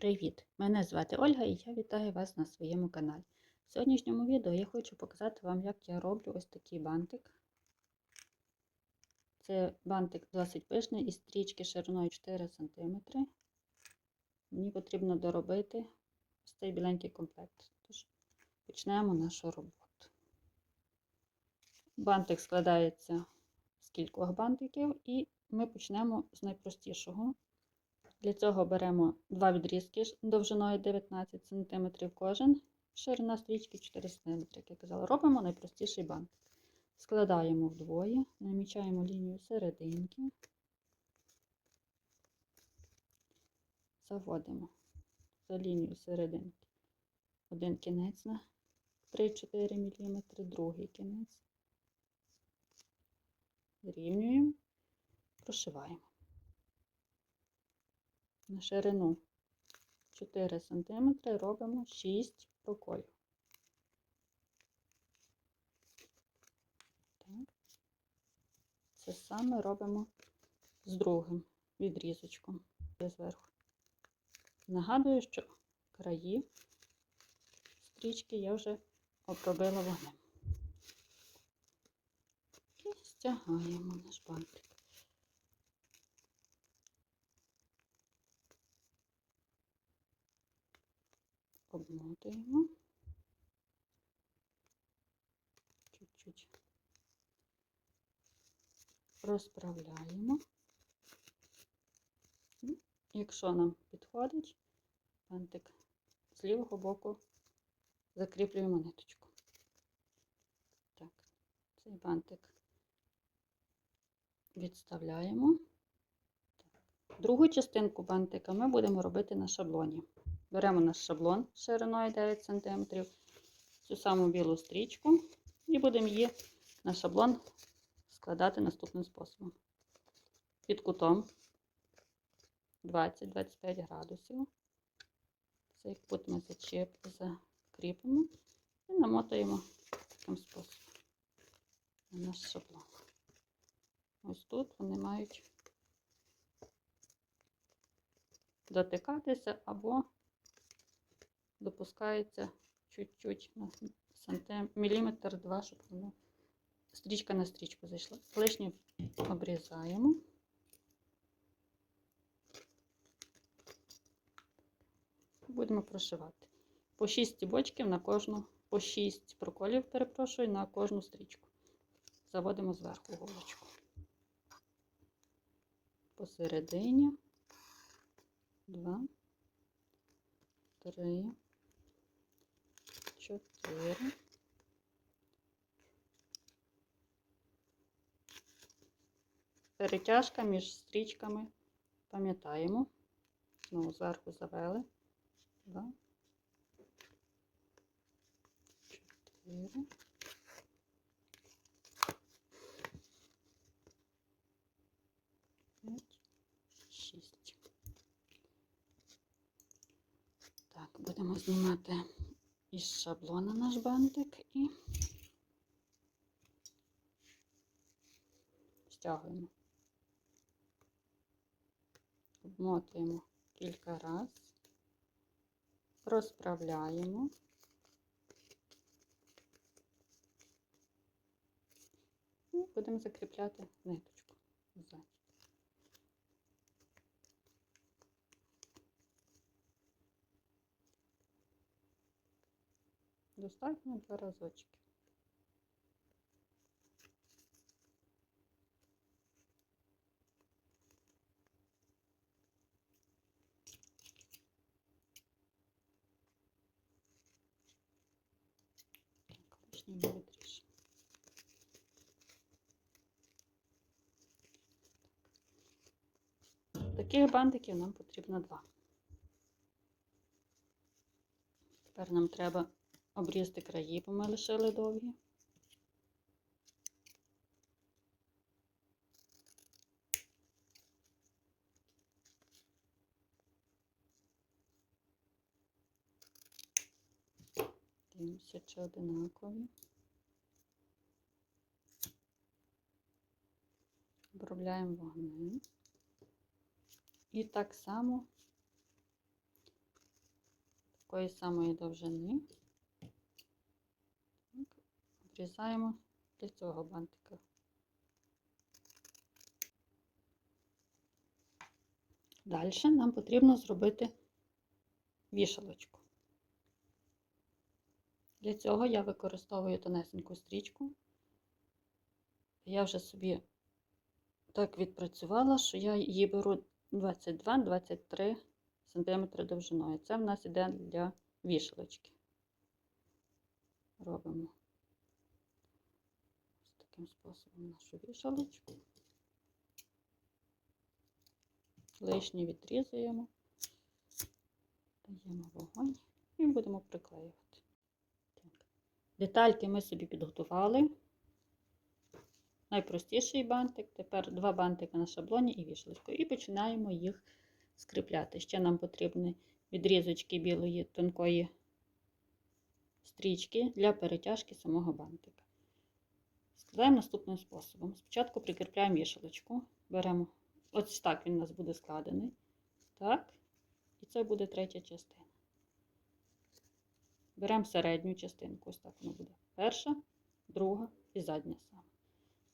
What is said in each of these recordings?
Привіт! Мене звати Ольга і я вітаю вас на своєму каналі. В сьогоднішньому відео я хочу показати вам, як я роблю ось такий бантик. Це бантик досить пишний із стрічки шириною 4 см. Мені потрібно доробити ось цей біленький комплект. Тож почнемо нашу роботу. Бантик складається з кількох бантиків, і ми почнемо з найпростішого. Для цього беремо два відрізки довжиною 19 см кожен, ширина стрічки 4 см, як я казала. Робимо найпростіший бантик. Складаємо вдвоє, намічаємо лінію серединки, заводимо за лінію серединки один кінець на 3-4 мм, другий кінець, зрівнюємо, прошиваємо на ширину 4 см робимо 6 проколів. Це саме робимо з другим відрізочком зверху. Нагадую, що краї стрічки я вже обробила вогнем. І стягаємо наш бантик. Обмотуємо, чуть-чуть розправляємо. Якщо нам підходить, бантик з лівого боку закріплюємо ниточку. Так, цей бантик відставляємо. Другу частинку бантика ми будемо робити на шаблоні. Беремо наш шаблон шириною 9 см, цю саму білу стрічку, і будемо її на шаблон складати наступним способом. Під кутом 20-25 градусів. Цей кут ми зачіп, закріпимо і намотуємо таким способом на наш шаблон. Ось тут вони мають дотикатися або допускається чуть-чуть на міліметр два, щоб воно стрічка на стрічку зайшла. Лишнє обрізаємо. Будемо прошивати. По 6 стібочків на кожну, по 6 проколів, перепрошую, на кожну стрічку. Заводимо зверху голочку. Посередині. Два, три, чотири. Перетяжка між стрічками пам'ятаємо. Знову зверху завели. Два. Чотири. П'ять. Шість. Так, будемо знімати із шаблона наш бантик і стягуємо. Обмотуємо кілька разів, розправляємо. І будемо закріпляти ниточку ззаді. Достатньо два разочки. Так, лишній не. Таких бантиків нам потрібно два. Тепер нам треба обрізати краї, бо ми лишили довгі. Дивимося, чи одинакові. Обробляємо вогнем. І так само такої самої довжини. Так, обрізаємо для цього бантика. Далі нам потрібно зробити вішалочку. Для цього я використовую тонесеньку стрічку. Я вже собі так відпрацювала, що я її беру 22-23 см довжиною. Це в нас іде для вішалочки. Робимо таким способом нашу вішалочку. Лишні відрізуємо, даємо вогонь і будемо приклеювати. Так. Детальки ми собі підготували. Найпростіший бантик, тепер два бантики на шаблоні і вішалочку. І починаємо їх скріпляти. Ще нам потрібні відрізочки білої тонкої стрічки для перетяжки самого бантика. Складаємо наступним способом. Спочатку прикріпляємо вішалочку, беремо, ось так він у нас буде складений. Так, і це буде третя частина. Беремо середню частинку, ось так воно буде. Перша, друга і задня саме.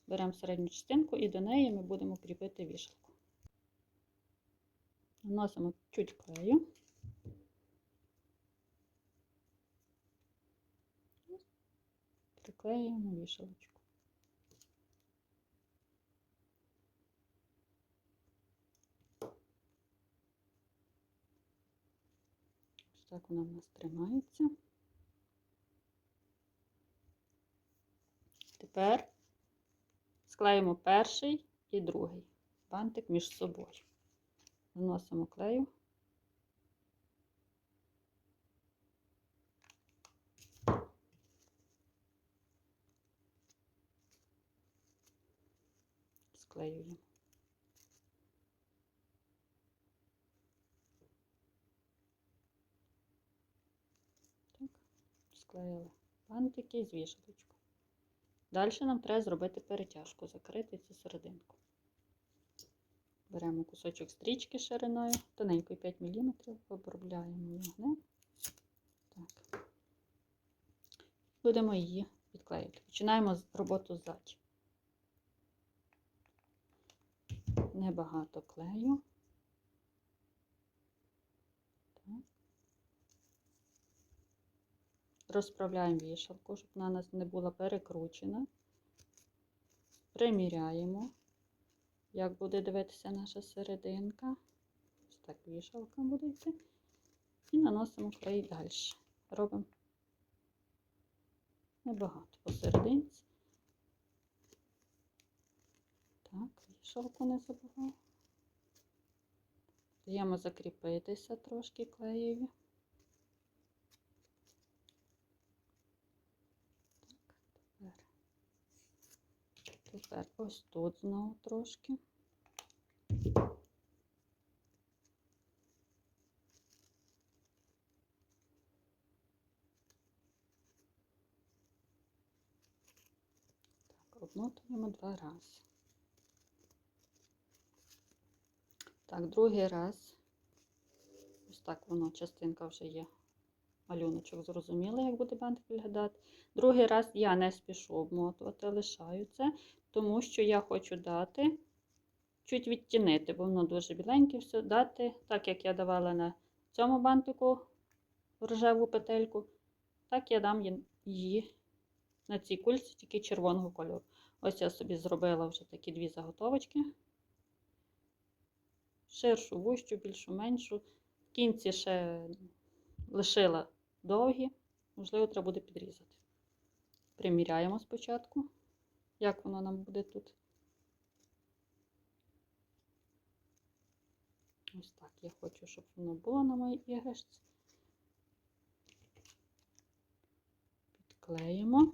Беремо середню частинку і до неї ми будемо кріпити вішалку. Наносимо чуть клею. Приклеюємо вішалочку. Ось так вона в нас тримається. Тепер склеїмо перший і другий бантик між собою. Наносимо клею. Склеюємо. Так, склеїли бантики з вішалочкою. Далі нам треба зробити перетяжку, закрити цю серединку. Беремо кусочок стрічки шириною, тоненькою 5 мм, обробляємо його. Так. Будемо її підклеїти. Починаємо роботу ззаді. Небагато клею. Так. Розправляємо вішалку, щоб вона нас не була перекручена. Приміряємо як буде дивитися наша серединка. Ось так вішалка буде йти. І наносимо клей далі. Робимо небагато посерединці. Так, вішалку не забуваємо. Даємо закріпитися трошки клеєві. Тепер ось тут знову трошки. Так, обмотуємо два рази. Так, другий раз. Ось так воно, частинка вже є. Малюночок зрозуміло, як буде бантик виглядати. Другий раз я не спішу обмотувати, лишаю це, тому що я хочу дати, чуть відтінити, бо воно дуже біленьке все, дати, так як я давала на цьому бантику рожеву петельку, так я дам її на цій кульці тільки червоного кольору. Ось я собі зробила вже такі дві заготовочки. Ширшу, вущу, більшу, меншу. В кінці ще лишила довгі, можливо, треба буде підрізати. Приміряємо спочатку, як воно нам буде тут. Ось так я хочу, щоб воно було на моїй іграшці. Підклеїмо.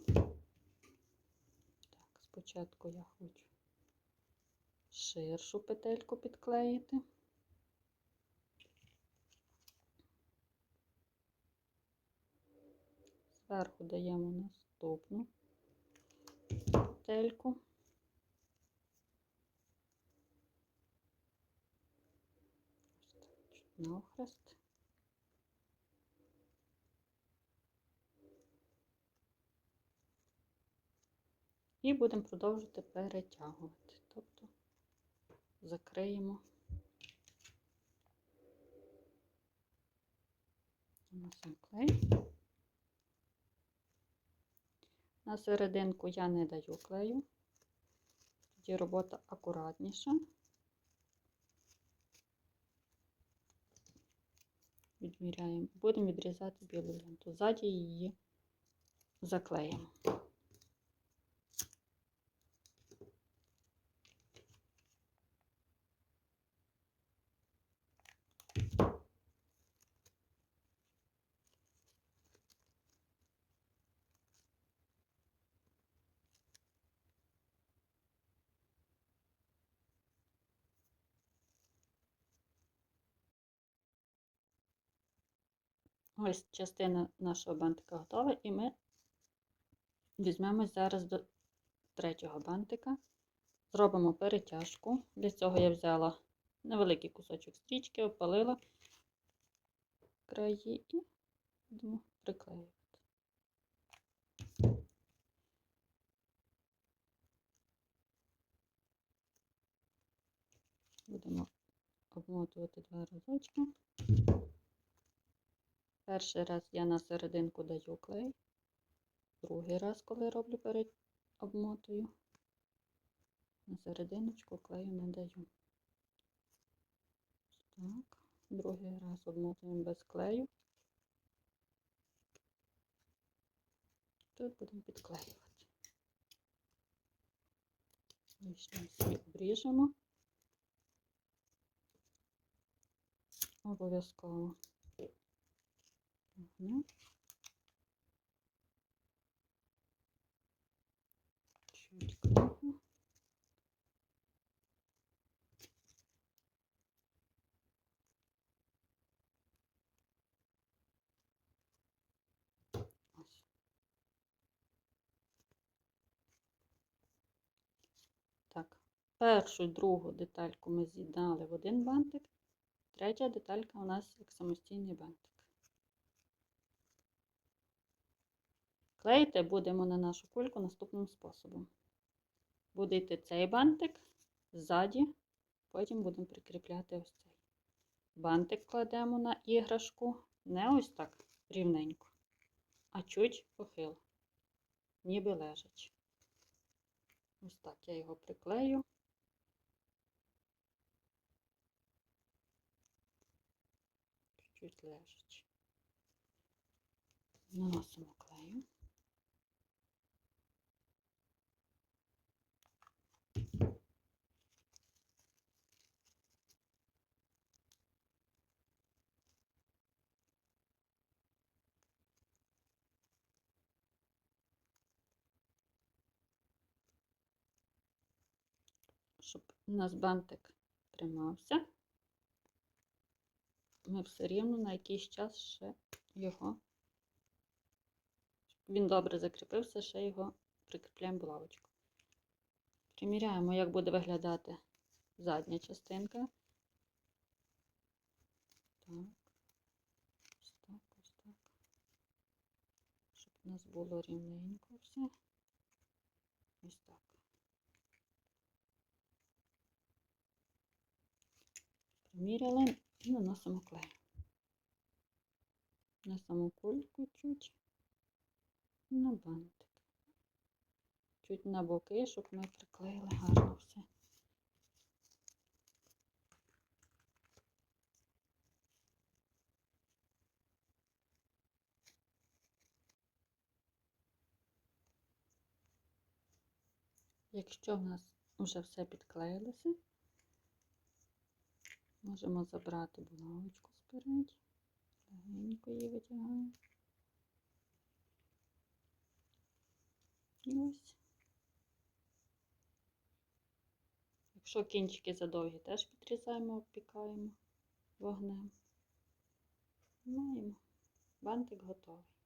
Так, спочатку я хочу ширшу петельку підклеїти. Зверху даємо наступну тельку. нахрест. І будемо продовжувати перетягувати, тобто закриємо. на нас клей. На серединку я не даю клею, тоді робота акуратніша. Відміряємо, будемо відрізати білу ленту. Ззаді її заклеїмо. Ось частина нашого бантика готова, і ми візьмемось зараз до третього бантика. Зробимо перетяжку. Для цього я взяла невеликий кусочок стрічки, опалила краї і будемо приклеювати. Будемо обмотувати два разочки. Перший раз я на серединку даю клей, другий раз, коли роблю перед обмотую, на серединочку клею не даю. Так, другий раз обмотуємо без клею. Тут будемо підклеювати. Лишній світ обріжемо. Обов'язково. Угу. Так, першу і другу детальку ми з'єднали в один бантик, третя деталька у нас як самостійний бантик. Клеїти будемо на нашу кульку наступним способом. Буде йти цей бантик ззаді, потім будемо прикріпляти ось цей. Бантик кладемо на іграшку не ось так рівненько, а чуть похило, ніби лежачи. Ось так я його приклею. Чуть лежачи. Наносимо клею. Щоб у нас бантик тримався, ми все рівно на якийсь час ще його, щоб він добре закріпився, ще його прикріпляємо булавочку. Приміряємо, як буде виглядати задня частинка. Так, ось так, ось так. Щоб у нас було рівненько все. Ось так. Приміряли і наносимо клей. На саму кульку чуть на бантик. Чуть на боки, щоб ми приклеїли гарно все. Якщо в нас вже все підклеїлося, Можемо забрати булавочку спереді, легенько її витягаємо. І ось. Якщо кінчики задовгі, теж підрізаємо, обпікаємо вогнем. Маємо. Бантик готовий.